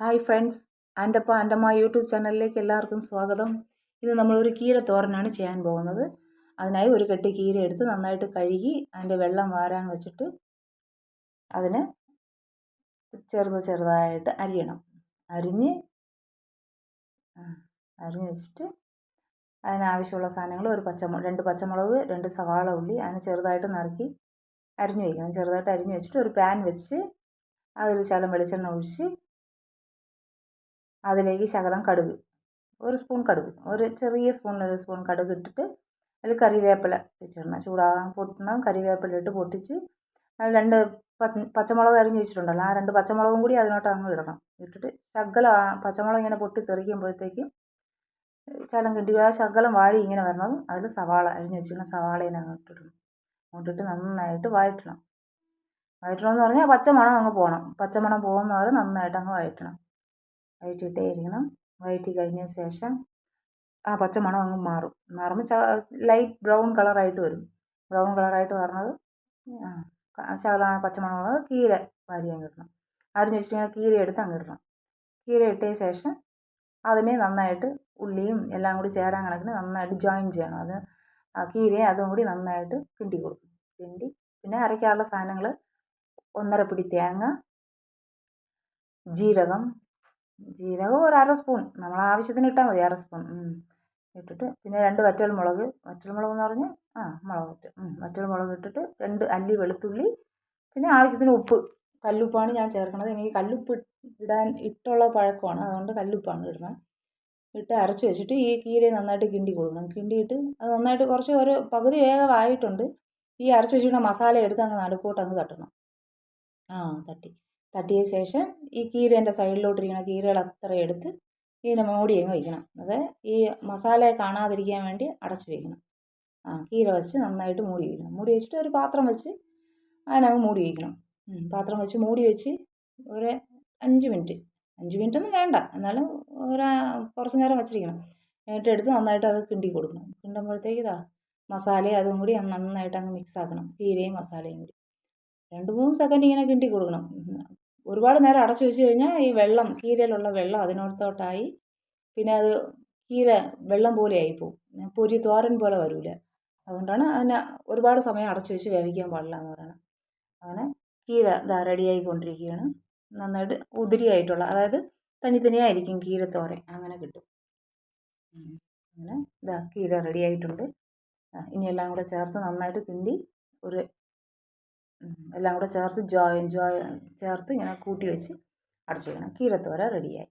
Hi friends Andappa Andamma YouTube ചാനലിലേക്ക് എല്ലാവർക്കും സ്വാഗതം. ഇത് നമ്മളൊരു കീര തോരനാണ് ചെയ്യാൻ പോകുന്നത്. അതിനായി ഒരു കെട്ടി കീര എടുത്ത് നന്നായിട്ട് കഴുകി അതിന്റെ വെള്ളം വാരാൻ വെച്ചിട്ട് അതിന് ചെറുത് ചെറുതായിട്ട് അരിയണം. അരിഞ്ഞ് അരിഞ്ഞ് വെച്ചിട്ട് അതിനാവശ്യമുള്ള സാധനങ്ങൾ ഒരു പച്ചമുളക് രണ്ട് പച്ചമുളക് രണ്ട് സവാള ഉള്ളി അതിന് ചെറുതായിട്ട് നറുക്കി അരിഞ്ഞു വയ്ക്കണം ചെറുതായിട്ട് അരിഞ്ഞു വെച്ചിട്ട് ഒരു പാൻ വെച്ച് അതിൽ ശകലം വെളിച്ചെണ്ണ ഒഴിച്ച് അതിലേക്ക് ശകലം കടുക്. ഒരു സ്പൂൺ കടുക്. ഒരു ചെറിയ സ്പൂൺ ഒരു സ്പൂൺ കടുക് ഇട്ടിട്ട് അതിൽ കറിവേപ്പില ഇട്ടിടണം ചൂടാകാൻ പൊട്ടണം കറിവേപ്പില ഇട്ട് പൊട്ടിച്ച് രണ്ട് പച്ചമുളക് അരിഞ്ഞ് വെച്ചിട്ടുണ്ടല്ലോ. ആ രണ്ട് പച്ചമുളകും കൂടി അതിനോട്ട് അങ്ങ് ഇടണം. ഇട്ടിട്ട് ശകലം പച്ചമുളക് ഇങ്ങനെ പൊട്ടി തെറിക്കുമ്പോഴത്തേക്കും ശകലം കിട്ടി. ആ ശകലം വാഴി ഇങ്ങനെ വരണം. അതിൽ സവാള അരിഞ്ഞ് വെച്ചിരുന്ന സവാളേനെ അങ്ങ് ഇട്ടിടണം ഇട്ടിട്ട് നന്നായിട്ട് വഴറ്റണം. വഴറ്റണം എന്ന് പറഞ്ഞാൽ പച്ചമണം അങ്ങ് പോകണം. പച്ചമണം പോകുന്നവരെ നന്നായിട്ട് അങ്ങ് വഴറ്റണം. വഴറ്റിയിട്ടേ ഇരിക്കണം വഴറ്റി കഴിഞ്ഞ ശേഷം ആ പച്ചമണം അങ്ങ് മാറും. മാറുമ്പോൾ ലൈറ്റ് ബ്രൗൺ കളറായിട്ട് വരും. ബ്രൗൺ കളറായിട്ട് വരണത് ശകലം പച്ചമണം കീര വാരി അങ്ങ് ഇടണം. അരിഞ്ഞ് വെച്ചിട്ടുണ്ടെങ്കിൽ കീര എടുത്ത് അങ്ങ് ഇടണം. കീര ഇട്ട ശേഷം അതിനെ നന്നായിട്ട് ഉള്ളിയും എല്ലാം കൂടി ചേരാൻ കണക്കിന് നന്നായിട്ട് ജോയിൻ ചെയ്യണം. അത് ആ കീരയെ അതും കൂടി നന്നായിട്ട് കിണ്ടി കൊടുക്കും. കിണ്ടി പിന്നെ അരയ്ക്കാനുള്ള സാധനങ്ങൾ ഒന്നര പിടി തേങ്ങ ജീരകം ജീരകം ഒരു അര സ്പൂൺ. നമ്മൾ ആവശ്യത്തിന് ഇട്ടാൽ മതി അര സ്പൂൺ. ഇട്ടിട്ട് പിന്നെ രണ്ട് വറ്റൽ മുളക്. വറ്റൽ മുളക് എന്ന് പറഞ്ഞാൽ ആ മുളക് വറ്റൽ മുളക് ഇട്ടിട്ട് രണ്ട് അല്ലി വെളുത്തുള്ളി. പിന്നെ ആവശ്യത്തിന് ഉപ്പ്. കല്ലുപ്പാണ് ഞാൻ ചേർക്കുന്നത്. എനിക്ക് കല്ലുപ്പ് ഇടാൻ ഇട്ടുള്ള പഴക്കമാണ്. അതുകൊണ്ട് കല്ലുപ്പാണ് ഇടുന്നത് ഇട്ട് അരച്ച് വെച്ചിട്ട് ഈ കീരയെ നന്നായിട്ട് കിണ്ടി കൊടുക്കണം. കിണ്ടിയിട്ട് അത് നന്നായിട്ട് കുറച്ച് ഒരു പകുതി വേഗമായിട്ടുണ്ട് ഈ അരച്ച് വെച്ചിട്ട് മസാല എടുത്ത് അങ്ങ് നടുക്കോട്ട് അങ്ങ് തട്ടണം. ആ തട്ടി. തട്ടിയ ശേഷം ഈ കീരേന്റെ സൈഡിലോട്ടിരിക്കുന്ന കീരകൾ അത്രയും എടുത്ത് ഇതിനെ മൂടി അങ്ങ് വയ്ക്കണം. അത് ഈ മസാല കാണാതിരിക്കാൻ വേണ്ടി അടച്ചു വയ്ക്കണം. ആ കീര വെച്ച് നന്നായിട്ട് മൂടി വയ്ക്കണം. മൂടി വെച്ചിട്ട് ഒരു പാത്രം വെച്ച് അതിനകത്ത് മൂടി വയ്ക്കണം. പാത്രം വെച്ച് മൂടി വെച്ച് ഒരു അഞ്ച് മിനിറ്റ്. അഞ്ച് മിനിറ്റ് ഒന്നും വേണ്ട. എന്നാലും ഒരു കുറച്ച് നേരം വെച്ചിരിക്കണം. എന്നിട്ട് എടുത്ത് നന്നായിട്ട് അത് കിണ്ടി കൊടുക്കണം. കിണ്ടുമ്പോഴത്തേക്ക് ഇതാ മസാലയും അതും കൂടി നന്നായിട്ട് അങ്ങ് മിക്സ് ആക്കണം. കീരയും മസാലയും കൂടി. രണ്ട് മൂന്ന് സെക്കൻഡ് ഇങ്ങനെ കിണ്ടി കൊടുക്കണം. ഒരുപാട് നേരം അടച്ചു വെച്ച് കഴിഞ്ഞാൽ ഈ വെള്ളം കീരയിലുള്ള വെള്ളം അതിനകത്തോട്ടായി പിന്നെ അത് കീര വെള്ളം പോലെ ആയിപ്പോവും പൊരി തോരൻ പോലെ വരില്ല അതുകൊണ്ടാണ് അതിനെ ഒരുപാട് സമയം അടച്ചു വെച്ച് വേവിക്കാൻ പാടില്ല എന്ന് പറയുന്നത് അങ്ങനെ കീര ഇതാ റെഡിയായിക്കൊണ്ടിരിക്കുകയാണ് നന്നായിട്ട് ഉതിരിയായിട്ടുള്ള അതായത് തനി തനിയായിരിക്കും കീരത്തോരൻ അങ്ങനെ കിട്ടും. അങ്ങനെ ഇതാ കീര റെഡിയായിട്ടുണ്ട് ഇനി എല്ലാം കൂടെ ചേർത്ത് നന്നായിട്ട് കിണ്ടി ഒരു എല്ലാം കൂടെ ചേർത്ത് ജോയിൻ ജോയിൻ ചേർത്ത് ഇങ്ങനെ കൂട്ടി വെച്ച് അടച്ചു വയ്ക്കണം കീരത്തോര റെഡിയായി